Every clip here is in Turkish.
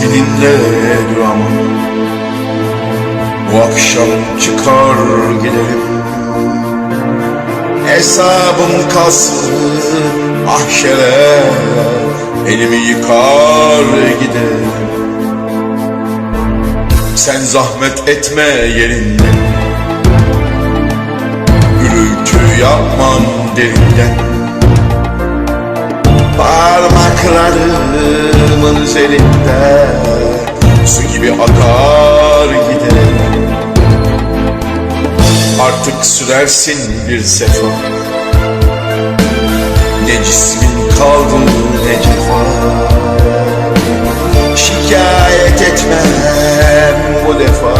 seninle duramam. Bu akşam çıkar giderim. Hesabım kalsın ahşere Elimi yıkar giderim. Sen zahmet etme yerinde. Gürültü yapmam derinden Parmaklarımın üzerinde Su gibi akar giderim. Artık sürersin bir sefa Ne cismin kaldı ne cefa. Şikayet etmem bu defa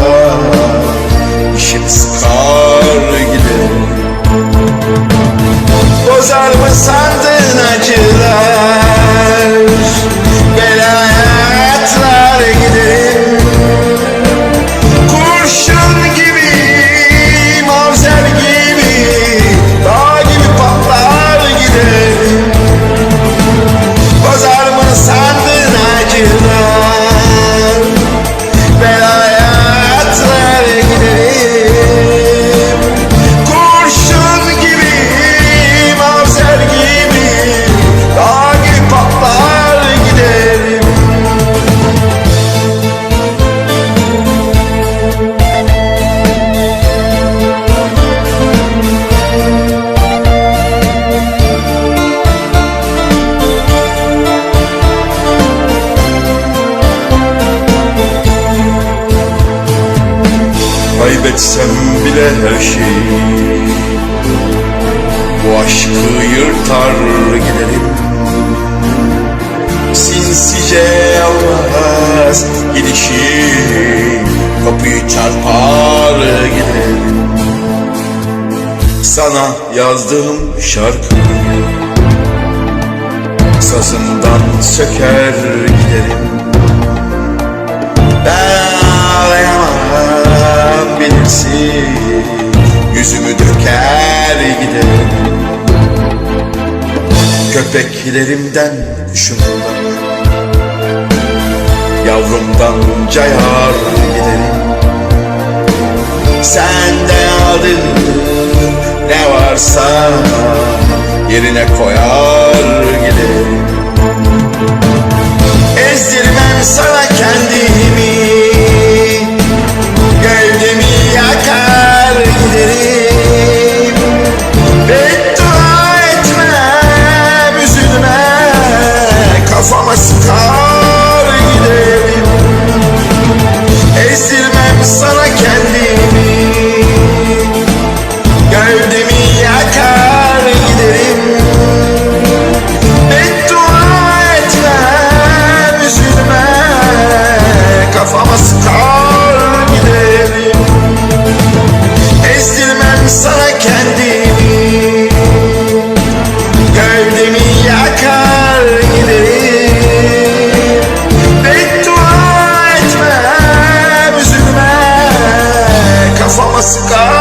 Kaybetsem bile her şeyi. Bu aşkı yırtar giderim Sinsice yalnız gidişi. Kapıyı çarpar giderim Sana yazdığım şarkıyı Sazından söker giderim Köpeklerimden şundan Yavrumdan cayar giderim. Senden aldığım ne varsa Yerine koyar buscar.